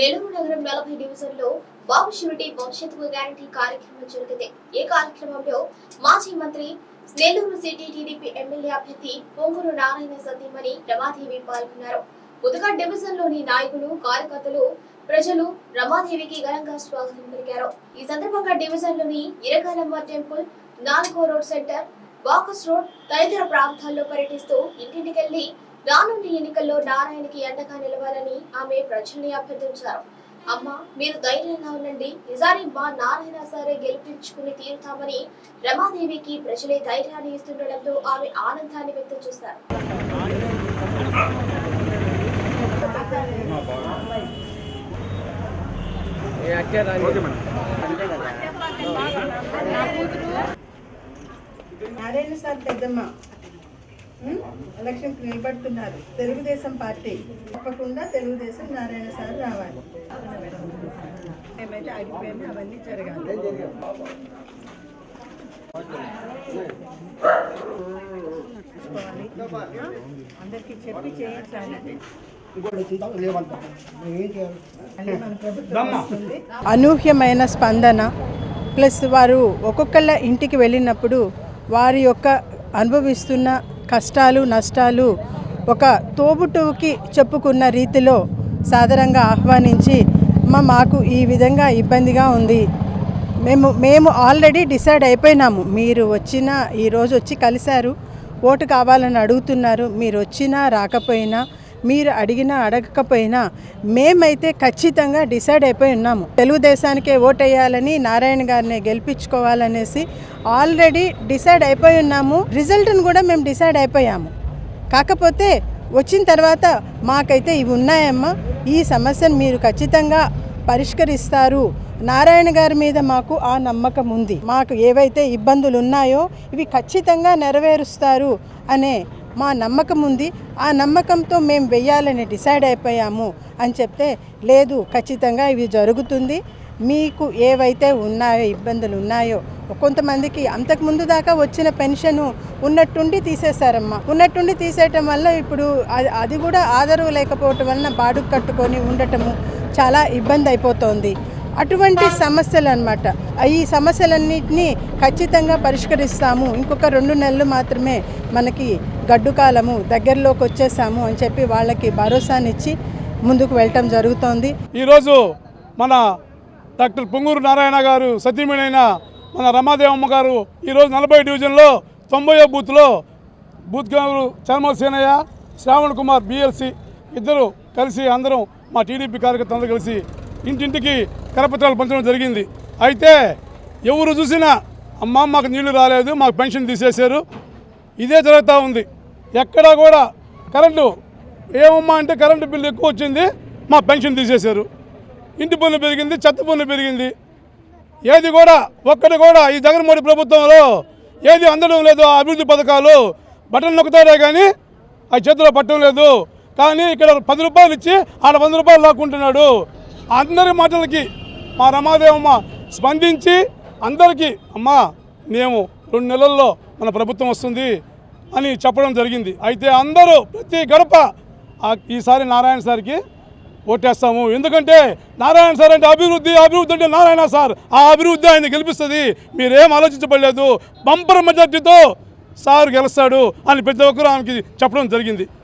నెల్లూరు నగరం నలభై డివిజన్లో బాబు షూరిటీ భవిష్యత్తు గ్యారంటీ కార్యక్రమం జరిగింది. ఈ కార్యక్రమంలో మాజీ మంత్రి నెల్లూరు సిటీ టీడీపీ ఎమ్మెల్యే అభ్యర్థి పొంగూరు నారాయణ సతీమణి రమాదేవి పాల్గొన్నారు. ముదుగా డివిజన్లోని నాయకులు కార్యకర్తలు ప్రజలు రమాదేవికి ఘనంగా స్వాగతం పలికారు. ఈ సందర్భంగా డివిజన్లోని ఇరకాలమ్మ టెంపుల్ నాలుగో రోడ్ సెంటర్ బాకస్ రోడ్ తదితర ప్రాంతాల్లో పర్యటిస్తూ ఇంటింటికెళ్ళి రానున్న ఎన్నికల్లో నారాయణకి అండగా నిలవాలని ఆమె ప్రజల్ని అభ్యర్థించారు. అమ్మ మీరు ధైర్యంగా ఉండండి. ఈసారి మా నారాయణ సరే గెలిపించుకుని తీరుతామని రమాదేవికి ప్రజలే ధైర్యాన్ని ఇస్తుండటంతో ఆమె ఆనందాన్ని వ్యక్తం చేశారు. నారాయణ సార్ పెద్దమ్మ. ఎలక్షన్కి నిలబడుతున్నారు. తెలుగుదేశం పార్టీ. తప్పకుండా తెలుగుదేశం నారాయణ సార్ రావాలి. ఏమైతే ఆగిపోయింది అవన్నీ జరగాలి? అందరికీ చెప్పి చేయించాలి. అనూహ్యమైన స్పందన. ప్లస్ వారు ఒక్కొక్కళ్ళ ఇంటికి వెళ్ళినప్పుడు వారి యొక్క అనుభవిస్తున్న కష్టాలు నష్టాలు ఒక తోబుట్టువుకి చెప్పుకున్న రీతిలో సాదరంగా ఆహ్వానించి అమ్మ మాకు ఈ విధంగా ఇబ్బందిగా ఉంది. మేము మేము ఆల్రెడీ డిసైడ్ అయిపోయినాము. మీరు వచ్చినా ఈరోజు వచ్చి కలిశారు. ఓటు కావాలని అడుగుతున్నారు. మీరు వచ్చినా రాకపోయినా మీరు అడిగినా అడగకపోయినా మేమైతే ఖచ్చితంగా డిసైడ్ అయిపోయి ఉన్నాము. తెలుగుదేశానికే ఓటేయాలని నారాయణ గారిని గెలిపించుకోవాలనేసి ఆల్రెడీ డిసైడ్ అయిపోయి ఉన్నాము. రిజల్ట్ని కూడా మేము డిసైడ్ అయిపోయాము. కాకపోతే వచ్చిన తర్వాత మాకైతే ఇవి ఉన్నాయమ్మా. ఈ సమస్యను మీరు ఖచ్చితంగా పరిష్కరిస్తారు. నారాయణ గారి మీద మాకు ఆ నమ్మకం ఉంది. మాకు ఏవైతే ఇబ్బందులు ఉన్నాయో ఇవి ఖచ్చితంగా నెరవేరుస్తారు అనే మా నమ్మకం ఉంది. ఆ నమ్మకంతో మేము వెయ్యాలని డిసైడ్ అయిపోయాము అని చెప్తే లేదు ఖచ్చితంగా ఇవి జరుగుతుంది. మీకు ఏవైతే ఉన్నాయో ఇబ్బందులు ఉన్నాయో కొంతమందికి అంతకు ముందు దాకా వచ్చిన పెన్షన్ ఉన్నట్టుండి తీసేశారమ్మా. ఉన్నట్టుండి తీసేయటం వల్ల ఇప్పుడు అది అది కూడా ఆదరవు లేకపోవటం వలన బాడుగు కట్టుకొని ఉండటము చాలా ఇబ్బంది అయిపోతోంది. అటువంటి సమస్యలు అనమాట ఈ సమస్యలన్నింటినీ ఖచ్చితంగా పరిష్కరిస్తాము. ఇంకొక రెండు నెలలు మాత్రమే మనకి గడ్డు కాలము దగ్గరలోకి వచ్చేసాము అని చెప్పి వాళ్ళకి భరోసానిచ్చి ముందుకు వెళ్ళటం జరుగుతోంది. ఈరోజు మన డాక్టర్ పొంగూరు నారాయణ గారు సతీమణైన మన రమాదేవమ్మ గారు ఈరోజు నలభై డివిజన్లో తొంభైవ బూత్లో బూత్ గారు చర్మసేనయ్య శ్రావణ్ కుమార్ బిఎల్సి ఇద్దరు కలిసి అందరం మా టీడీపీ కార్యకర్తలు కలిసి ఇంటింటికి కరపత్రాలు పంచడం జరిగింది. అయితే ఎవరు చూసినా అమ్మ మాకు నీళ్ళు రాలేదు మాకు పెన్షన్ తీసేశారు. ఇదే జరుగుతూ ఉంది. ఎక్కడా కూడా కరెంటు ఏమమ్మా అంటే కరెంటు బిల్లు ఎక్కువ వచ్చింది మా పెన్షన్ తీసేశారు. ఇంటి పన్ను పెరిగింది చెత్త పన్ను పెరిగింది. ఏది కూడా ఒక్కటి కూడా ఈ జగన్మోహన్ ప్రభుత్వంలో ఏది అందడం లేదు ఆ అభివృద్ధి పథకాలు. బటన్ నొక్కుతారే కానీ ఆ చేతిలో పట్టడం లేదు. కానీ ఇక్కడ పది రూపాయలు ఇచ్చి ఆడ వంద రూపాయలు లాక్కుంటున్నాడు. అందరి మాటలకి మా రమాదేవమ్మ స్పందించి అందరికీ అమ్మా మేము రెండు నెలల్లో మన ప్రభుత్వం వస్తుంది అని చెప్పడం జరిగింది. అయితే అందరూ ప్రతి గడప ఈసారి నారాయణ సార్కి ఓటేస్తాము. ఎందుకంటే నారాయణ సార్ అంటే అభివృద్ధి అభివృద్ధి అంటే నారాయణ సార్. ఆ అభివృద్ధి ఆయన గెలిపిస్తుంది. మీరేం ఆలోచించబడలేదు. బంపర్ మెజార్టీతో సార్ గెలుస్తాడు అని ప్రతి ఒక్కరూ ఆమెకి చెప్పడం జరిగింది.